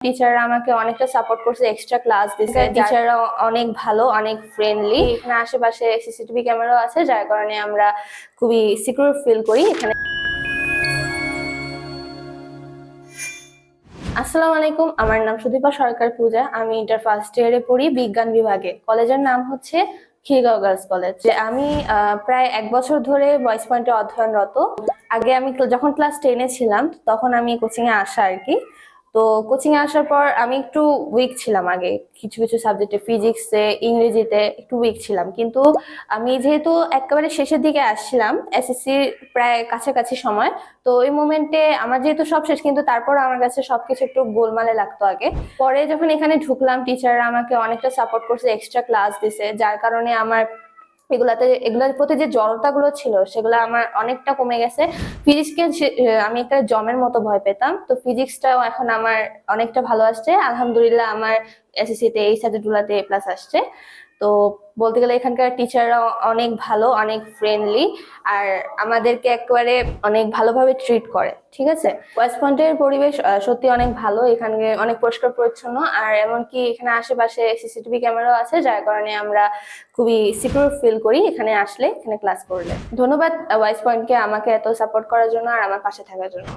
টিচাররা আমাকে অনেকটা সাপোর্ট করছে এক্সট্রা ক্লাস দিছে। টিচাররা অনেক ভালো অনেক ফ্রেন্ডলি এখানে আশেপাশে সিসিটিভি ক্যামেরাও আছে যার কারণে আমরা খুবই সিকিউর ফিল করি এখানে। আসসালামু আলাইকুম আমার নাম সুদীপা সরকার পূজা। আমি ইন্টার ফার্স্ট ইয়ারে পড়ি বিজ্ঞান বিভাগে। কলেজের নাম হচ্ছে খিলগাঁও গার্লস কলেজ আমি প্রায় এক বছর ধরে বয়েস পয়েন্টে অধ্যয়নরত। আগে আমি যখন ক্লাস টেনে ছিলাম তখন আমি কোচিং এ আসা আর কি। তো কোচিং আসার পর আমি একটু উইক ছিলাম আগে। কিছু কিছু সাবজেক্টে ফিজিক্সে ইংরেজিতে একটু উইক ছিলাম। কিন্তু আমি যেহেতু একেবারে শেষের দিকে আসছিলাম এসএসসি প্রায় কাছাকাছি সময়, তো ওই মোমেন্টে আমার যেহেতু সব শেষ, কিন্তু তারপর আমার কাছে সবকিছু একটু গোলমালে লাগতো আগে। পরে যখন এখানে ঢুকলাম টিচাররা আমাকে অনেকটা সাপোর্ট করছে এক্সট্রা ক্লাস দিছে, যার কারণে আমার এগুলাতে, এগুলোর প্রতি যে জড়তাগুলো ছিল, সেগুলো আমার অনেকটা কমে গেছে। ফিজিক্সকে আমি একটা জমের মতো ভয় পেতাম, তো ফিজিক্সটাও এখন আমার অনেকটা ভালো আসছে। আলহামদুলিল্লাহ, আমার এসএসসিতে এই সাবজেক্টগুলোতে এ প্লাস আসছে। তো বলতে গেলে এখানকার টিচাররা অনেক ভালো, অনেক ফ্রেন্ডলি আর আমাদেরকে একেবারে অনেক ভালোভাবে ট্রিট করে, ঠিক আছে? ওয়েস্ট পয়েন্টের পরিবেশ সত্যি অনেক ভালো এখানে অনেক পরিষ্কার পরিচ্ছন্ন আর এমনকি এখানে আশেপাশে সিসিটিভি ক্যামেরাও আছে, যার কারণে আমরা খুবই সিকিউর ফিল করি এখানে আসলে, এখানে ক্লাস করলে। ধন্যবাদ ওয়েস্ট পয়েন্টকে আমাকে এত সাপোর্ট করার জন্য আর আমার পাশে থাকার জন্য।